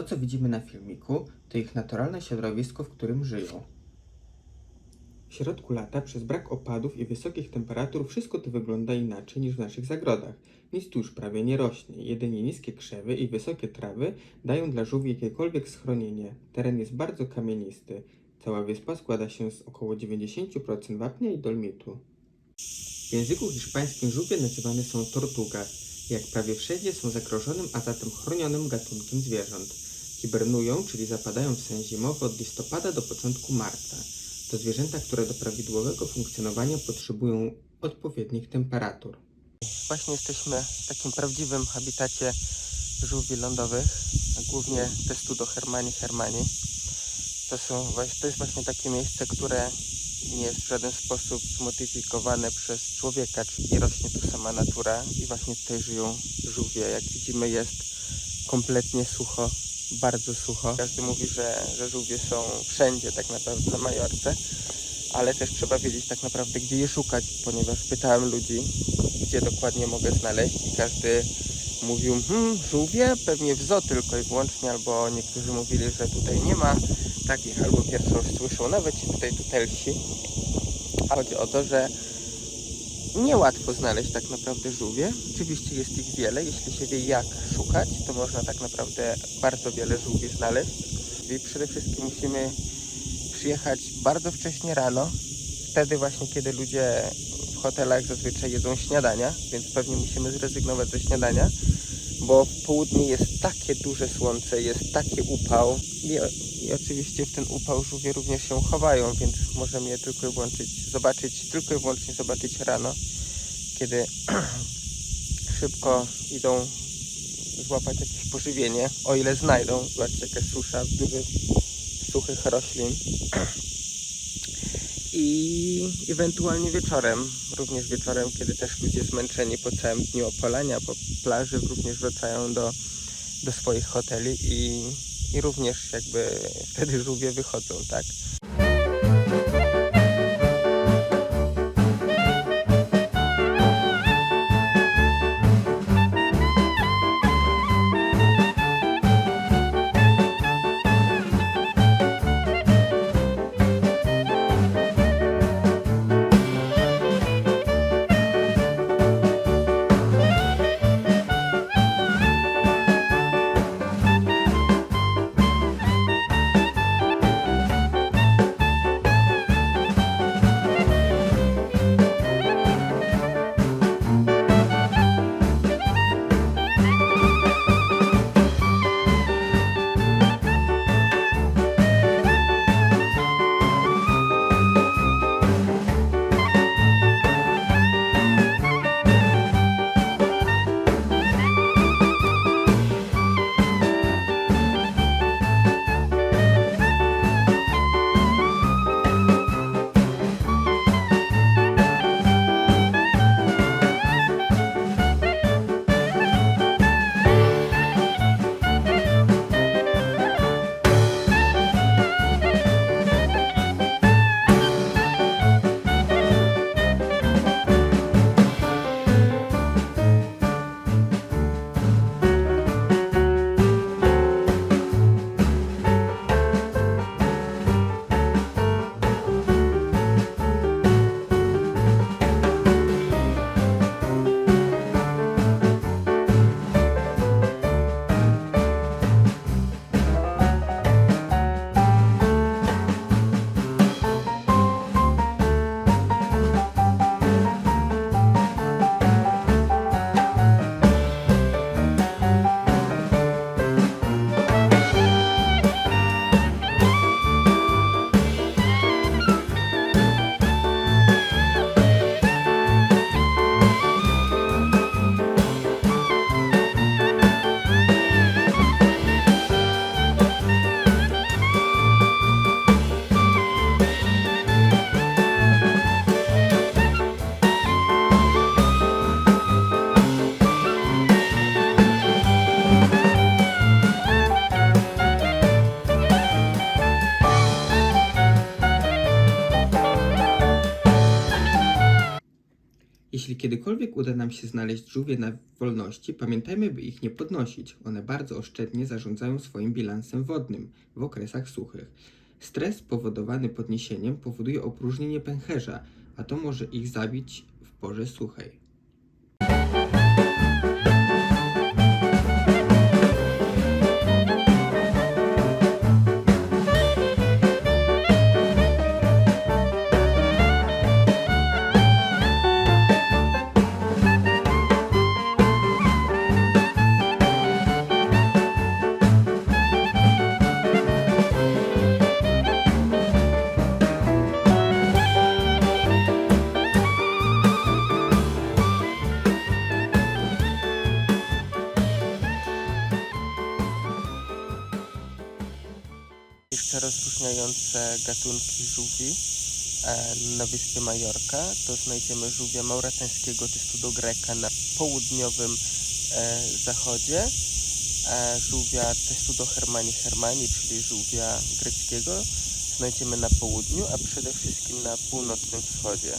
To, co widzimy na filmiku, to ich naturalne środowisko, w którym żyją. W środku lata przez brak opadów i wysokich temperatur wszystko to wygląda inaczej niż w naszych zagrodach. Nic tu już prawie nie rośnie, jedynie niskie krzewy i wysokie trawy dają dla żółwi jakiekolwiek schronienie. Teren jest bardzo kamienisty. Cała wyspa składa się z około 90% wapnia i dolmitu. W języku hiszpańskim żółwie nazywane są tortugas. Jak prawie wszędzie są zagrożonym, a zatem chronionym gatunkiem zwierząt. Hibernują, czyli zapadają w sen zimowy od listopada do początku marca. To zwierzęta, które do prawidłowego funkcjonowania potrzebują odpowiednich temperatur. Właśnie jesteśmy w takim prawdziwym habitacie żółwi lądowych, głównie testudo hermani hermani. To, są, to jest właśnie takie miejsce, które nie jest w żaden sposób zmodyfikowane przez człowieka, czyli rośnie tu sama natura i właśnie tutaj żyją żółwie. Jak widzimy jest kompletnie sucho, bardzo sucho. Każdy mówi, że, że żółwie są wszędzie tak naprawdę na Majorce, ale też trzeba wiedzieć tak naprawdę gdzie je szukać, ponieważ pytałem ludzi, gdzie dokładnie mogę znaleźć i każdy mówił, hmm, żółwie pewnie w zoo tylko i wyłącznie, albo niektórzy mówili, że tutaj nie ma takich, albo pierwszy raz słyszą, nawet ci tutaj tutelsi. Chodzi o to, że niełatwo znaleźć tak naprawdę żółwie. Oczywiście jest ich wiele, jeśli się wie jak szukać, to można tak naprawdę bardzo wiele żółwi znaleźć. I przede wszystkim musimy przyjechać bardzo wcześnie rano, wtedy właśnie, kiedy ludzie w hotelach zazwyczaj jedzą śniadania, więc pewnie musimy zrezygnować ze śniadania, bo w południe jest takie duże słońce, jest taki upał. I, i oczywiście w ten upał żółwie również się chowają, więc możemy je tylko i włączyć, zobaczyć, tylko i wyłącznie zobaczyć rano, kiedy szybko idą złapać jakieś pożywienie, o ile znajdą, zobaczcie jaka susza dużych, suchych roślin i ewentualnie wieczorem, również wieczorem, kiedy też ludzie zmęczeni po całym dniu opalania, po plaży, również wracają do, do swoich hoteli i, i również jakby wtedy żółwie wychodzą, tak? Jeśli kiedykolwiek uda nam się znaleźć żółwie na wolności, pamiętajmy, by ich nie podnosić. One bardzo oszczędnie zarządzają swoim bilansem wodnym w okresach suchych. Stres spowodowany podniesieniem powoduje opróżnienie pęcherza, a to może ich zabić w porze suchej. Jeszcze rozróżniające gatunki żółwi e, na wyspie Majorka to znajdziemy żółwia mauretańskiego testudo greca na południowym e, zachodzie, a żółwia testudo hermani hermani, czyli żółwia greckiego znajdziemy na południu, a przede wszystkim na północnym wschodzie.